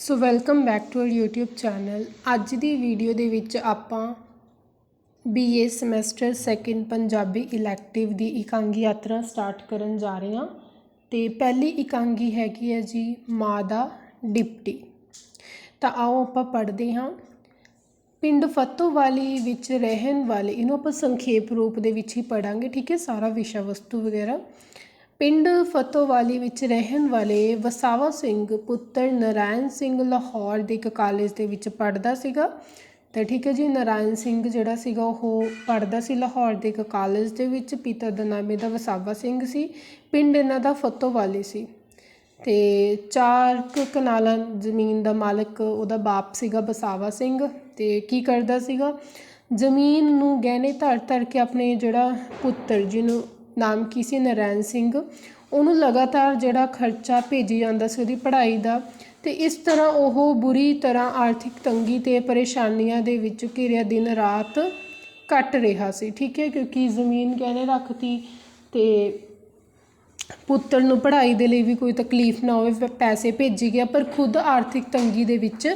So welcome back to our YouTube channel. ਅੱਜ ਦੀ video ਦੇ ਵਿੱਚ ਆਪਾਂ BA semester second Punjabi elective ਦੀ ਇਕਾਂਗੀ ਯਾਤਰਾ ਸਟਾਰਟ ਕਰਨ ਜਾ ਰਹੇ ਹਾਂ। ਤੇ ਪਹਿਲੀ ਇਕਾਂਗੀ ਹੈਗੀ ਹੈ ਜੀ ਮਾਂ ਦਾ ਡਿਪਟੀ। ਤਾਂ ਆਓ ਆਪਾਂ ਪੜ੍ਹਦੇ ਹਾਂ। ਪਿੰਡ ਫਤੋਵਾਲੀ ਵਿੱਚ ਰਹਿਣ ਵਾਲੇ, ਇਹਨੂੰ ਆਪਾਂ ਸੰਖੇਪ ਰੂਪ ਦੇ ਵਿੱਚ ਹੀ ਪੜਾਂਗੇ ਠੀਕ ਹੈ? ਸਾਰਾ ਵਿਸ਼ਾ ਵਸਤੂ ਵਗੈਰਾ। ਪਿੰਡ ਫਤੋਵਾਲੀ ਵਿੱਚ ਰਹਿਣ ਵਾਲੇ ਵਸਾਵਾ ਸਿੰਘ ਪੁੱਤਰ ਨਰਾਇਣ ਸਿੰਘ ਲਾਹੌਰ ਦੇ ਇੱਕ ਕਾਲਜ ਦੇ ਵਿੱਚ ਪੜ੍ਹਦਾ ਸੀਗਾ। ਤਾਂ ਠੀਕ ਹੈ ਜੀ, ਨਰਾਇਣ ਸਿੰਘ ਜਿਹੜਾ ਸੀਗਾ ਉਹ ਪੜ੍ਹਦਾ ਸੀ ਲਾਹੌਰ ਦੇ ਇੱਕ ਕਾਲਜ ਦੇ ਵਿੱਚ, ਪਿਤਾ ਦਾ ਨਾਮ ਇਹਦਾ ਵਸਾਵਾ ਸਿੰਘ ਸੀ, ਪਿੰਡ ਇਹਨਾਂ ਦਾ ਫਤੋਵਾਲੀ ਸੀ। ਤੇ ਚਾਰ ਕੁ ਕਨਾਲਾਂ ਜ਼ਮੀਨ ਦਾ ਮਾਲਕ ਉਹਦਾ ਬਾਪ ਸੀਗਾ ਬਸਾਵਾ ਸਿੰਘ। ਤੇ ਕੀ ਕਰਦਾ ਸੀਗਾ? ਜ਼ਮੀਨ ਨੂੰ ਗਹਿਣੇ ਧਰ ਧਰ ਕੇ ਆਪਣੇ ਜਿਹੜਾ ਪੁੱਤਰ ਜਿਹਨੂੰ ਨਾਮ ਕੀ ਸੀ? ਨਰੈਣ ਸਿੰਘ। ਉਹਨੂੰ ਲਗਾਤਾਰ ਜਿਹੜਾ ਖਰਚਾ ਭੇਜੀ ਜਾਂਦਾ ਸੀ ਉਹਦੀ ਪੜ੍ਹਾਈ ਦਾ ਤੇ ਇਸ ਤਰ੍ਹਾਂ ਉਹ ਬੁਰੀ ਤਰ੍ਹਾਂ ਆਰਥਿਕ ਤੰਗੀ ਤੇ ਪਰੇਸ਼ਾਨੀਆਂ ਦੇ ਵਿੱਚ ਘਿਰਿਆ ਦਿਨ ਰਾਤ ਕੱਟ ਰਿਹਾ ਸੀ। ਠੀਕ ਹੈ, ਕਿਉਂਕਿ ਜ਼ਮੀਨ ਗਹਿਣੇ ਰੱਖਤੀ ਤੇ ਪੁੱਤਰ ਨੂੰ ਪੜ੍ਹਾਈ ਦੇ ਲਈ ਵੀ ਕੋਈ ਤਕਲੀਫ ਨਾ ਹੋਵੇ, ਪੈਸੇ ਭੇਜੀ ਗਿਆ, ਪਰ ਖੁਦ ਆਰਥਿਕ ਤੰਗੀ ਦੇ ਵਿੱਚ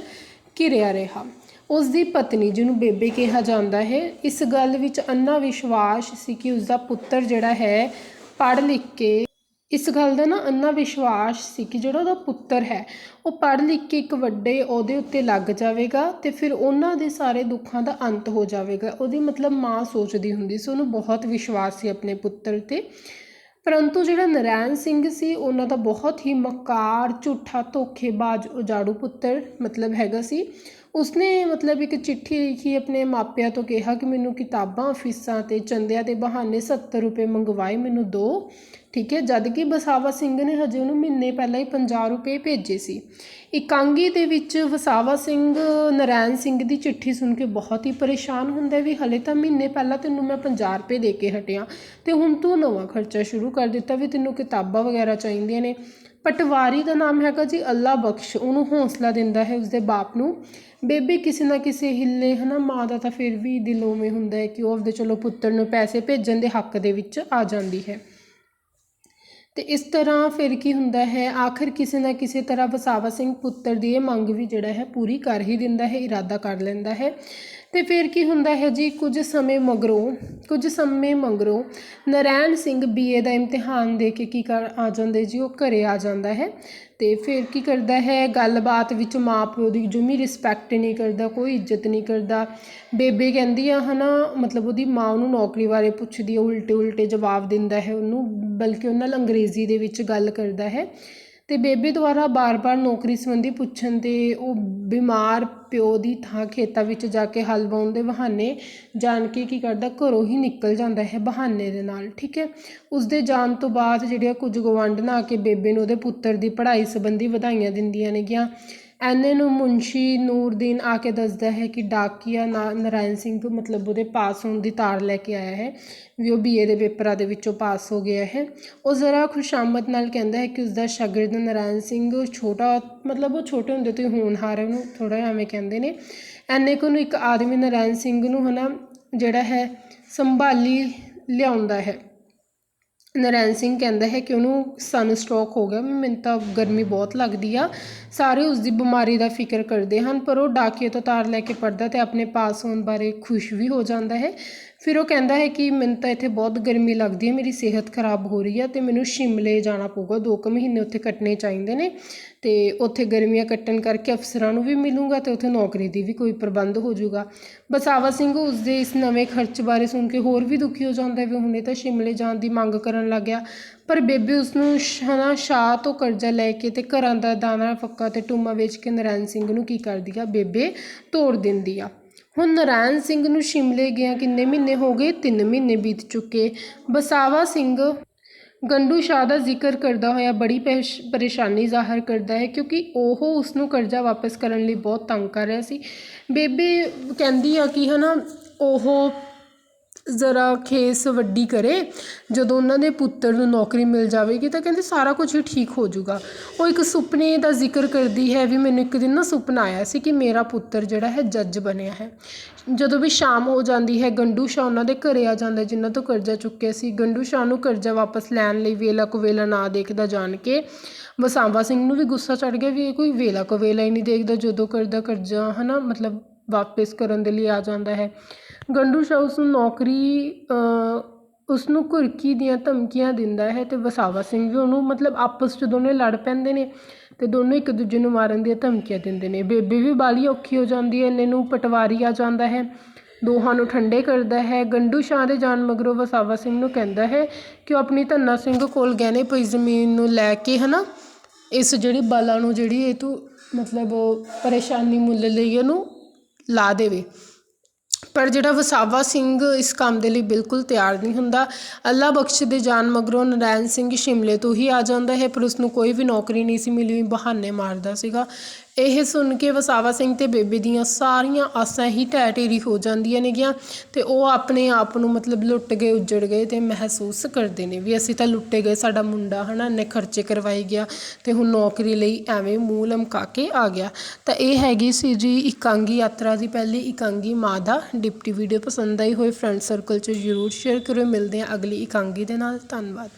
ਘਿਰਿਆ ਰਿਹਾ। ਉਸ ਦੀ ਪਤਨੀ, ਜਿਹਨੂੰ ਬੇਬੇ ਕਿਹਾ ਜਾਂਦਾ ਹੈ, ਇਸ ਗੱਲ ਵਿੱਚ ਅੰਨਾ ਵਿਸ਼ਵਾਸ ਸੀ ਕਿ ਉਸ ਦਾ ਪੁੱਤਰ ਜਿਹੜਾ ਹੈ, ਪੜ੍ਹ ਲਿਖ ਕੇ, ਇਸ ਗੱਲ ਦਾ ਨਾ ਅੰਨਾ ਵਿਸ਼ਵਾਸ ਸੀ ਕਿ ਜਿਹੜਾ ਉਹਦਾ ਪੁੱਤਰ ਹੈ, ਉਹ ਪੜ੍ਹ ਲਿਖ ਕੇ ਇੱਕ ਵੱਡੇ ਉਹਦੇ ਉੱਤੇ ਲੱਗ ਜਾਵੇਗਾ ਤੇ ਫਿਰ ਉਹਨਾਂ ਦੇ ਸਾਰੇ ਦੁੱਖਾਂ ਦਾ ਅੰਤ ਹੋ ਜਾਵੇਗਾ। ਉਹਦੀ ਮਤਲਬ ਮਾਂ ਸੋਚਦੀ ਹੁੰਦੀ ਸੀ, ਉਹਨੂੰ ਬਹੁਤ ਵਿਸ਼ਵਾਸ ਸੀ ਆਪਣੇ ਪੁੱਤਰ ਤੇ। ਪਰੰਤੂ ਜਿਹੜਾ ਨਰੈਣ ਸਿੰਘ ਸੀ, ਉਹਨਾਂ ਦਾ ਬਹੁਤ ਹੀ ਮਕਾਰ, ਝੂਠਾ ਧੋਖੇਬਾਜ਼, ਉਜਾੜੂ ਪੁੱਤਰ ਮਤਲਬ ਹੈਗਾ ਸੀ। ਉਸਨੇ ਮਤਲਬ ਇੱਕ ਚਿੱਠੀ ਲਿਖੀ, ਆਪਣੇ ਮਾਪਿਆਂ ਤੋਂ ਕਿਹਾ ਕਿ ਮੈਨੂੰ ਕਿਤਾਬਾਂ, ਫੀਸਾਂ ਅਤੇ ਚੰਦਿਆਂ ਦੇ ਬਹਾਨੇ 70 ਰੁਪਏ ਮੰਗਵਾਏ, ਮੈਨੂੰ ਦਿਓ ਠੀਕ ਹੈ, ਜਦ ਕਿ ਵਸਾਵਾ ਸਿੰਘ ਨੇ ਹਜੇ ਉਹਨੂੰ ਮਹੀਨੇ ਪਹਿਲਾਂ ਹੀ 50 ਰੁਪਏ ਭੇਜੇ ਸੀ। ਇਕਾਂਗੀ ਦੇ ਵਿੱਚ ਵਸਾਵਾ ਸਿੰਘ, ਨਰੈਣ ਸਿੰਘ ਦੀ ਚਿੱਠੀ ਸੁਣ ਕੇ ਬਹੁਤ ਹੀ ਪਰੇਸ਼ਾਨ ਹੁੰਦਾ ਵੀ ਹਲੇ ਤਾਂ ਮਹੀਨੇ ਪਹਿਲਾਂ ਤੈਨੂੰ ਮੈਂ 50 ਰੁਪਏ ਦੇ ਕੇ ਹਟਿਆ ਤੇ ਹੁਣ ਤੂੰ ਨਵਾਂ ਖਰਚਾ ਸ਼ੁਰੂ ਕਰ ਦਿੱਤਾ ਵੀ ਤੈਨੂੰ ਕਿਤਾਬਾਂ ਵਗੈਰਾ ਚਾਹੀਦੀਆਂ ਨੇ। ਪਟਵਾਰੀ ਦਾ ਨਾਮ ਹੈਗਾ ਜੀ ਅੱਲਾ ਬਖਸ਼। ਉਹਨੂੰ ਹੌਸਲਾ ਦਿੰਦਾ ਹੈ ਉਸਦੇ ਬਾਪ ਨੂੰ। ਬੇਬੇ ਕਿਸੇ ਨਾ ਕਿਸੇ ਹਿੱਲੇ ਹੈ ਨਾ ਮਾਂ ਦਾ ਤਾਂ ਫਿਰ ਵੀ ਦਿਲ ਉਵੇਂ ਹੁੰਦਾ ਹੈ ਕਿ ਉਹ ਆਪਦੇ ਚਲੋ ਪੁੱਤਰ ਨੂੰ ਪੈਸੇ ਭੇਜਣ ਦੇ ਹੱਕ ਦੇ ਵਿੱਚ ਆ ਜਾਂਦੀ ਹੈ। ਤੇ ਇਸ ਤਰ੍ਹਾਂ ਫਿਰ ਕੀ ਹੁੰਦਾ ਹੈ, ਆਖਰ ਕਿਸੇ ਨਾ ਕਿਸੇ ਤਰ੍ਹਾਂ ਵਸਾਵਾ ਸਿੰਘ ਪੁੱਤਰ ਦੀ ਇਹ ਮੰਗ ਵੀ ਜਿਹੜਾ ਹੈ ਪੂਰੀ ਕਰ ਹੀ ਦਿੰਦਾ ਹੈ, ਇਰਾਦਾ ਕਰ ਲੈਂਦਾ ਹੈ। ਤੇ ਫਿਰ ਕੀ ਹੁੰਦਾ ਹੈ ਜੀ? ਕੁਝ ਸਮੇਂ ਮਗਰੋਂ, ਕੁਝ ਸਮੇਂ ਮਗਰੋਂ ਨਰੈਣ ਸਿੰਘ ਬੀਏ ਦਾ ਇਮਤਿਹਾਨ ਦੇ ਕੇ ਕੀ ਕਰ ਆ ਜਾਂਦੇ ਜੀ? ਉਹ ਘਰੇ ਆ ਜਾਂਦਾ ਹੈ ਤੇ ਫਿਰ ਕੀ ਕਰਦਾ ਹੈ? ਗੱਲਬਾਤ ਵਿੱਚ ਮਾਂ ਪਿਓ ਦੀ ਜੁਮੀ ਰਿਸਪੈਕਟ ਨਹੀਂ ਕਰਦਾ, ਕੋਈ ਇੱਜ਼ਤ ਨਹੀਂ ਕਰਦਾ। ਬੇਬੇ ਕਹਿੰਦੀ ਆ, ਹਨਾ, ਮਤਲਬ ਉਹਦੀ ਮਾਂ ਉਹਨੂੰ ਨੌਕਰੀ ਬਾਰੇ ਪੁੱਛਦੀ ਹੈ ਉਲਟੇ ਉਲਟੇ ਜਵਾਬ ਦਿੰਦਾ ਹੈ ਉਹਨੂੰ, ਬਲਕਿ ਉਹਨਾਂ ਨਾਲ ਅੰਗਰੇਜ਼ੀ ਦੇ ਵਿੱਚ ਗੱਲ ਕਰਦਾ ਹੈ। ਅਤੇ ਬੇਬੇ ਦੁਆਰਾ ਬਾਰ-ਬਾਰ ਨੌਕਰੀ ਸੰਬੰਧੀ ਪੁੱਛਣ ਤੇ ਉਹ ਬਿਮਾਰ ਪਿਓ ਦੀ ਥਾਂ ਖੇਤਾਂ ਵਿੱਚ ਜਾ ਕੇ ਹਲ ਵਾਉਣ ਦੇ ਬਹਾਨੇ ਜਾਣ ਕੇ ਕੀ ਕਰਦਾ, ਘਰੋਂ ਹੀ ਨਿਕਲ ਜਾਂਦਾ ਹੈ ਬਹਾਨੇ ਦੇ ਨਾਲ, ਠੀਕ ਹੈ? ਉਸਦੇ ਜਾਣ ਤੋਂ ਬਾਅਦ ਜਿਹੜੀਆਂ ਕੁਝ ਗਵਾਂਢਣਾ ਆ ਕੇ ਬੇਬੇ ਨੂੰ ਉਹਦੇ ਪੁੱਤਰ ਦੀ ਪੜ੍ਹਾਈ ਸੰਬੰਧੀ ਵਧਾਈਆਂ ਦਿੰਦੀਆਂ ਨੇਗੀਆਂ। ਐਨੇ ਨੂੰ ਮੁਨਸ਼ੀ ਨੂਰਦੀਨ ਆ ਕੇ ਦੱਸਦਾ ਹੈ ਕਿ ਡਾਕੀਆ ਨਾ ਨਰਾਇਣ ਸਿੰਘ, ਮਤਲਬ ਉਹਦੇ ਪਾਸ ਹੋਣ ਦੀ ਤਾਰ ਲੈ ਕੇ ਆਇਆ ਹੈ, ਵੀ ਉਹ ਬੀਏ ਦੇ ਪੇਪਰਾਂ ਦੇ ਵਿੱਚੋਂ ਪਾਸ ਹੋ ਗਿਆ ਹੈ। ਉਹ ਜ਼ਰਾ ਖੁਸ਼ਾਮਦ ਨਾਲ ਕਹਿੰਦਾ ਹੈ ਕਿ ਉਸਦਾ ਸ਼ਾਗਿਰਦ ਨਰਾਇਣ ਸਿੰਘ ਛੋਟਾ, ਮਤਲਬ ਉਹ ਛੋਟੇ ਹੁੰਦੇ ਤੋਂ ਹੀ ਹੋਣਹਾਰ ਹੈ, ਉਹਨੂੰ ਥੋੜਾ ਜਿਹਾ ਐਵੇਂ ਕਹਿੰਦੇ ਨੇ। ਐਨੇ ਕੁ ਨੂੰ ਇੱਕ ਆਦਮੀ ਨਰਾਇਣ ਸਿੰਘ ਨੂੰ ਹਨਾ ਜਿਹੜਾ ਹੈ, ਸੰਭਾਲੀ ਲਿਆਉਂਦਾ ਹੈ। ਨਰੈਣ ਸਿੰਘ ਕਹਿੰਦਾ ਹੈ ਕਿ ਉਹਨੂੰ ਸਨ ਸਟ੍ਰੋਕ ਹੋ ਗਿਆ। ਮੈਨੂੰ ਤਾਂ ਗਰਮੀ ਬਹੁਤ ਲੱਗਦੀ ਆ। ਸਾਰੇ ਉਸ ਦੀ ਬਿਮਾਰੀ ਦਾ ਫਿਕਰ ਕਰਦੇ ਹਨ, ਪਰ ਉਹ ਡਾਕੀਏ ਤੋਂ ਤਾਰ ਲੈ ਕੇ ਪੜ੍ਹਦਾ ਅਤੇ ਆਪਣੇ ਪਾਸ ਹੋਣ ਬਾਰੇ ਖੁਸ਼ ਵੀ ਹੋ ਜਾਂਦਾ ਹੈ। ਫਿਰ ਉਹ ਕਹਿੰਦਾ ਹੈ ਕਿ ਮੈਨੂੰ ਤਾਂ ਇੱਥੇ ਬਹੁਤ ਗਰਮੀ ਲੱਗਦੀ ਹੈ, ਮੇਰੀ ਸਿਹਤ ਖਰਾਬ ਹੋ ਰਹੀ ਹੈ ਅਤੇ ਮੈਨੂੰ ਸ਼ਿਮਲੇ ਜਾਣਾ ਪਊਗਾ, ਦੋ ਕੁ ਮਹੀਨੇ ਉੱਥੇ ਕੱਟਣੇ ਚਾਹੀਦੇ ਨੇ ਅਤੇ ਉੱਥੇ ਗਰਮੀਆਂ ਕੱਟਣ ਕਰਕੇ ਅਫਸਰਾਂ ਨੂੰ ਵੀ ਮਿਲੂੰਗਾ ਅਤੇ ਉੱਥੇ ਨੌਕਰੀ ਦੀ ਵੀ ਕੋਈ ਪ੍ਰਬੰਧ ਹੋ ਜਾਊਗਾ। ਬਸਾਵਾ ਸਿੰਘ ਉਸ ਦੇ ਇਸ ਨਵੇਂ ਖਰਚ ਬਾਰੇ ਸੁਣ ਕੇ ਹੋਰ ਵੀ ਦੁਖੀ ਹੋ ਜਾਂਦਾ ਵੀ ਹੁਣੇ ਤਾਂ ਸ਼ਿਮਲੇ ਜਾਣ ਦੀ ਮੰਗ ਕਰਨ ਲੱਗ ਗਿਆ। ਪਰ ਬੇਬੇ ਉਸ ਨੂੰ ਹਨਾ, ਸ਼ਾਹ ਤੋਂ ਕਰਜ਼ਾ ਲੈ ਕੇ ਤੇ ਘਰਾਂ ਦਾ ਦਾਣਾ, ਫੱਕਾ ਤੇ ਟੂਮਾ ਵੇਚ ਕੇ ਨਰਾਇਣ ਸਿੰਘ ਨੂੰ ਕੀ ਕਰਦੀ ਆ? ਬੇਬੇ ਤੋੜ ਦਿੰਦੀ ਆ। ਹੁਣ ਨਰਾਇਣ ਸਿੰਘ ਨੂੰ ਸ਼ਿਮਲੇ ਗਿਆ ਕਿੰਨੇ ਮਹੀਨੇ ਹੋ ਗਏ? 3 ਮਹੀਨੇ ਬੀਤ ਚੁੱਕੇ। ਬਸਾਵਾ ਸਿੰਘ ਗੰਡੂ ਸ਼ਾਹ ਦਾ ਜ਼ਿਕਰ ਕਰਦਾ ਹੋਇਆ ਬੜੀ ਪੇਸ਼- ਪਰੇਸ਼ਾਨੀ ਜ਼ਾਹਰ ਕਰਦਾ ਹੈ ਕਿਉਂਕਿ ਉਹ ਉਸ ਨੂੰ ਕਰਜ਼ਾ ਵਾਪਸ ਕਰਨ ਲਈ ਬਹੁਤ ਤੰਗ ਕਰ ਰਿਹਾ ਸੀ। ਬੇਬੇ ਕਹਿੰਦੀ ਆ ਕਿ ਹਨਾ, ਉਹ ਜ਼ਰਾ ਖੇਸ ਵੱਡੀ ਕਰੇ, ਜਦੋਂ ਉਹਨਾਂ ਦੇ ਪੁੱਤਰ ਨੂੰ ਨੌਕਰੀ ਮਿਲ ਜਾਵੇਗੀ ਤਾਂ ਕਹਿੰਦੇ ਸਾਰਾ ਕੁਝ ਠੀਕ ਹੋ ਜਾਊਗਾ। ਉਹ ਇੱਕ ਸੁਪਨੇ ਦਾ ਜ਼ਿਕਰ ਕਰਦੀ ਹੈ ਵੀ ਮੈਨੂੰ ਇੱਕ ਦਿਨ ਨਾ ਸੁਪਨਾ ਆਇਆ ਸੀ ਕਿ ਮੇਰਾ ਪੁੱਤਰ ਜਿਹੜਾ ਹੈ ਜੱਜ ਬਣਿਆ ਹੈ। ਜਦੋਂ ਵੀ ਸ਼ਾਮ ਹੋ ਜਾਂਦੀ ਹੈ, ਗੰਡੂ ਸ਼ਾਹ ਉਹਨਾਂ ਦੇ ਘਰੇ ਆ ਜਾਂਦਾ, ਜਿਨ੍ਹਾਂ ਤੋਂ ਕਰਜ਼ਾ ਚੁੱਕਿਆ ਸੀ। ਗੰਡੂ ਸ਼ਾਹ ਨੂੰ ਕਰਜ਼ਾ ਵਾਪਸ ਲੈਣ ਲਈ ਵੇਲਾ ਕੁਵੇਲਾ ਨਾ ਦੇਖਦਾ ਜਾਣ ਕੇ, ਵਸਾਵਾ ਸਿੰਘ ਨੂੰ ਵੀ ਗੁੱਸਾ ਚੜ ਗਿਆ ਵੀ ਇਹ ਕੋਈ ਵੇਲਾ ਕੁਵੇਲਾ ਹੀ ਨਹੀਂ ਦੇਖਦਾ, ਜਦੋਂ ਕਰਦਾ ਕਰਜ਼ਾ ਹਨਾ, ਮਤਲਬ ਵਾਪਸ ਕਰਨ ਦੇ ਲਈ ਆ ਜਾਂਦਾ ਹੈ। ਗੰਡੂ ਸ਼ਾਹ ਉਸਨੂੰ ਨੌਕਰੀ ਉਸ ਨੂੰ ਘੁਰਕੀ ਦੀਆਂ ਧਮਕੀਆਂ ਦਿੰਦਾ ਹੈ ਅਤੇ ਵਸਾਵਾ ਸਿੰਘ ਵੀ ਉਹਨੂੰ ਮਤਲਬ ਆਪਸ 'ਚ ਦੋਨੇ ਲੜ ਪੈਂਦੇ ਨੇ ਅਤੇ ਦੋਨੋਂ ਇੱਕ ਦੂਜੇ ਨੂੰ ਮਾਰਨ ਦੀਆਂ ਧਮਕੀਆਂ ਦਿੰਦੇ ਨੇ। ਬੇਬੇ ਵੀ ਬਾਲੀ ਔਖੀ ਹੋ ਜਾਂਦੀ ਹੈ, ਇੰਨੇ ਨੂੰ ਪਟਵਾਰੀ ਆ ਜਾਂਦਾ ਹੈ, ਦੋਹਾਂ ਨੂੰ ਠੰਡੇ ਕਰਦਾ ਹੈ। ਗੰਡੂ ਸ਼ਾਹ ਦੇ ਜਾਣ ਮਗਰੋਂ ਵਸਾਵਾ ਸਿੰਘ ਨੂੰ ਕਹਿੰਦਾ ਹੈ ਕਿ ਉਹ ਆਪਣੀ ਧੰਨਾ ਸਿੰਘ ਕੋਲ ਗਹਿਣੇ ਪਈ ਜ਼ਮੀਨ ਨੂੰ ਲੈ ਕੇ ਹੈ ਨਾ ਇਸ ਜਿਹੜੀ ਬਾਲਾ ਨੂੰ ਜਿਹੜੀ ਇਹ ਤੂੰ ਮਤਲਬ ਪਰੇਸ਼ਾਨੀ ਮੁੱਲ ਲਈ ਉਹਨੂੰ ਲਾ ਦੇਵੇ। ਪਰ ਜਿਹੜਾ ਵਸਾਵਾ ਸਿੰਘ ਇਸ ਕੰਮ ਦੇ ਲਈ ਬਿਲਕੁਲ ਤਿਆਰ ਨਹੀਂ ਹੁੰਦਾ, ਅੱਲਾ ਬਖਸ਼ ਦੇ ਜਾਣ ਮਗਰੋਂ ਨਰਾਇਣ ਸਿੰਘ ਸ਼ਿਮਲੇ ਤੋਂ ਹੀ ਆ ਜਾਂਦਾ ਹੈ, ਪਰ ਉਸ ਨੂੰ ਕੋਈ ਵੀ ਨੌਕਰੀ ਨਹੀਂ ਸੀ ਮਿਲੀ, ਬਹਾਨੇ ਮਾਰਦਾ ਸੀਗਾ। ਇਹ ਸੁਣ ਕੇ ਵਸਾਵਾ ਸਿੰਘ ਤੇ ਬੇਬੇ ਦੀਆਂ ਸਾਰੀਆਂ ਆਸਾਂ ਹੀ ਢਹਿ ਢੇਰੀ ਹੋ ਜਾਂਦੀਆਂ ਨੇਗੀਆਂ ਤੇ ਉਹ ਆਪਣੇ ਆਪ ਨੂੰ ਮਤਲਬ ਲੁੱਟ ਗਏ, ਉੱਜੜ ਗਏ ਤੇ ਮਹਿਸੂਸ ਕਰਦੇ ਨੇ ਵੀ ਅਸੀਂ ਤਾਂ ਲੁੱਟੇ ਗਏ, ਸਾਡਾ ਮੁੰਡਾ ਹਨਾ ਇੰਨੇ ਖਰਚੇ ਕਰਵਾਈ ਗਿਆ ਤੇ ਹੁਣ ਨੌਕਰੀ ਲਈ ਐਵੇਂ ਮੂੰਹ ਲਮਕਾ ਕੇ ਆ ਗਿਆ। ਤਾਂ ਇਹ ਹੈਗੀ ਸੀ ਜੀ ਇਕਾਂਗੀ ਯਾਤਰਾ ਦੀ ਪਹਿਲੀ ਇਕਾਂਗੀ, ਮਾਂ ਦਾ ਡਿਪਟੀ ਵੀਡੀਓ ਪਸੰਦ ਆਈ ਹੋਏ, ਫਰੈਂਡ ਸਰਕਲ 'ਚ ਜ਼ਰੂਰ ਸ਼ੇਅਰ ਕਰਿਓ, ਮਿਲਦੇ ਹਾਂ ਅਗਲੀ ਇਕਾਂਗੀ ਦੇ ਨਾਲ, ਧੰਨਵਾਦ।